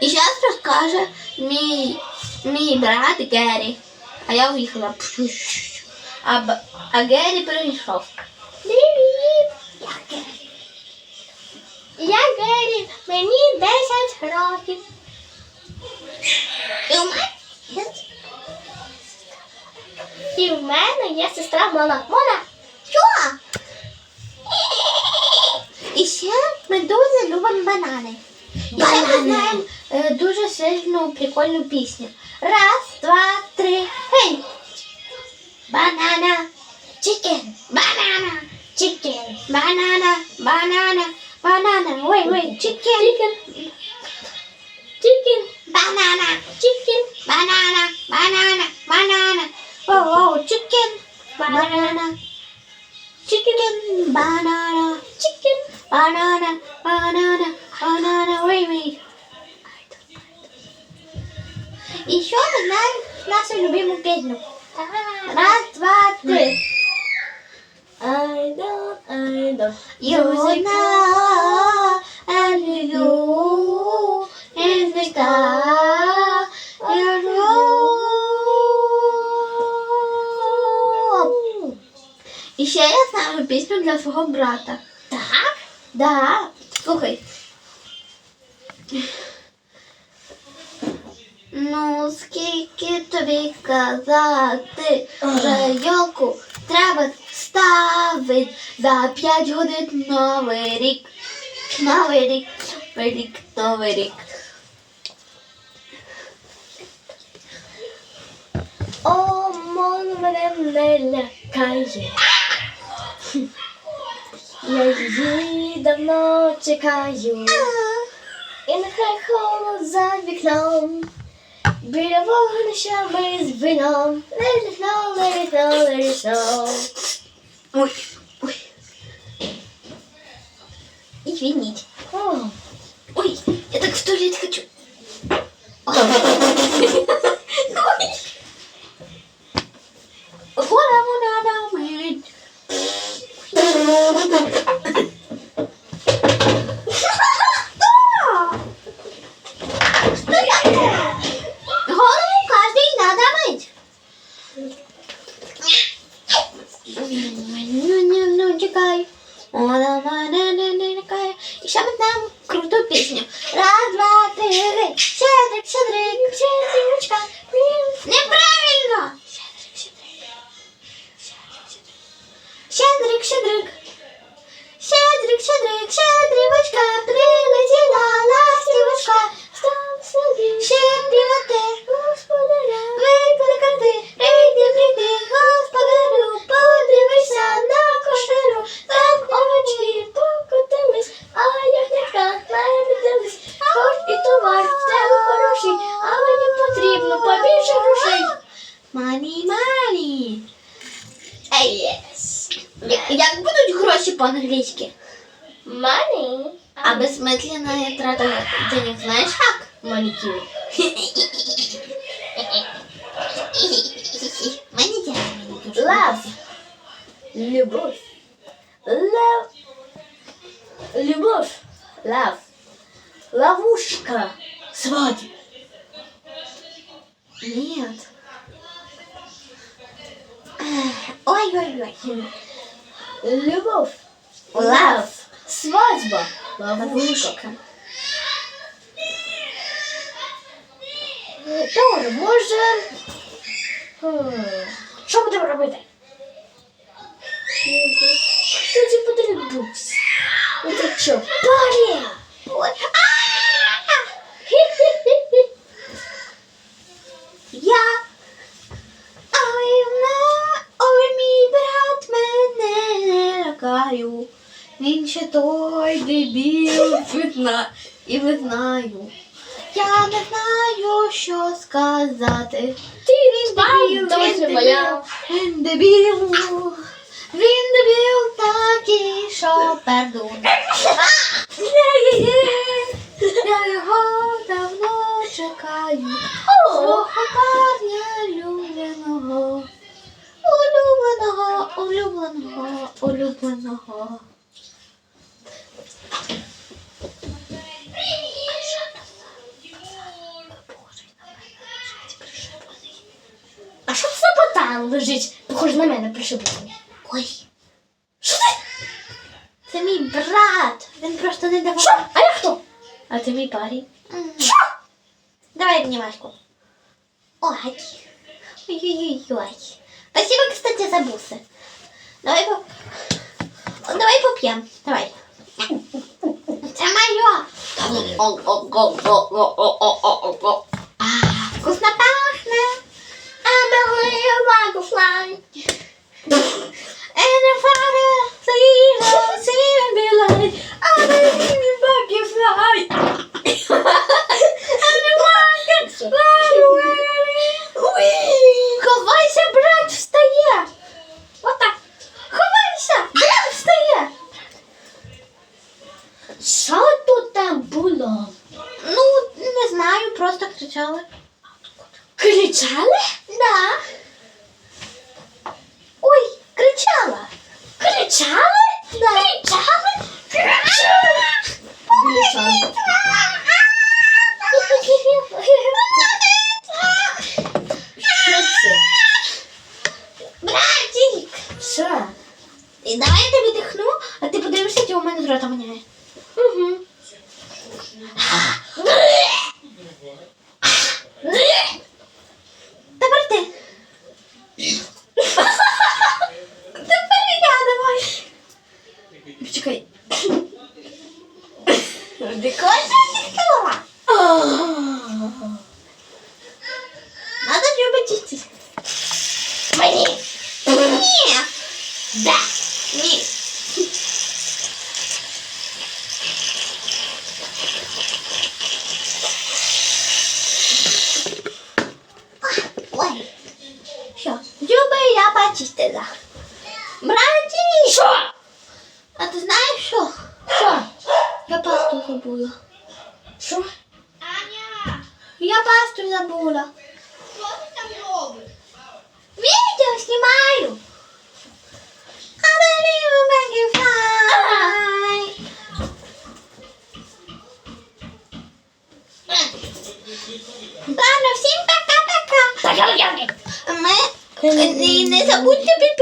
І зараз розкаже мій, мій брат Геррі. А я уїхала. А, а Геррі прийшов. Привіт! Я Гері. Я Гері, мені 10 років. І у мене І в мене є сестра Мона. Мона! що? І ще ми дуже любимо банани. Знаємо е, дуже сильну прикольну пісню. Раз, два, три, гей! Банана, чикен, банана, чикен, банана, банана, банана, wait, wait, chicken, chicken, Chicken, banana, chicken, banana, banana, banana, oh, oh, chicken, banana, chicken, banana, chicken. Banana, banana, banana, wait, wait. І ще ми знаємо нашу любиму пісню. Раз, два, три. I don't, I don't. You know, and you in the sky, you know. І я знаю пісню для свого брата. Так? Да, слухай. Ну, скільки тобі казати, вже йолку треба ставить за п'ять годин новий рік. Новий рік, новий рік, новий рік. О, мон мене не лякає. Я її давно чекаю. І нехай холод за вікном. Біля вогнища ми з вином. Let it snow, let it snow, let it snow. Ой, ой. Извините. О, Ой, я так в туалет хочу. Ой. потрібно побільше грошей. Мані, мані. Єс. Як будуть гроші по-англійськи? Money. А безсмисленна трата денег знаєш як? Манікюр. Мені дякую. мені дуже Love. подобається. Любов. Love. Любов. Love. Ловушка. Свадьба. Нет. Ех, Ой-ой-ой. Любов. Love. Свадьба. Ловушка. Ловушка. Добре, може. Хм. Що будемо робити? Що ці потрібен букс? Ну так що? Парі! Він ще той дебіл видна і ви знаю. Я не знаю, що сказати. Ти Він дебіл, він дебіл, він дебіл. Він дебіл такий, що пердун. Я його давно чекаю. Свого парня улюбленого. Улюбленого, улюбленого, улюбленого. Лежить. Похоже на мене пришиблений. Ой, Що ти? це мій брат. Він просто не давав. Що? А я хто? А це мій парень. Що? Давай обнимашку. Ой. Ой-ой-ой. Спасибо, кстати, за бусы. Давай по... Давай попьем. Давай. Это мое. Що тут там було? Ну, не знаю, просто кричали. Кричали? Да. Ой, кричала. Кричали? Да. Кричали? Кричали. Що це? Братик! Що? І давай я тобі дихну, а ти подивишся, чи у мене з рота воняє. Угу. Тепер ти. Тепер я давай. Почекай. Прикольно дихнула. Надо любить чистить. Мені. Ні. Да. Ні. Ой. Що? Зуби я почистила. Братик! Що? А ти знаєш що? Що? Я пасту забула. Що? Аня, Я пасту забула. що ти там робиш? Видео снимаю. I believe I can fly. Ладно, всім пока-пока. Ми не, не забудьте підписуватися.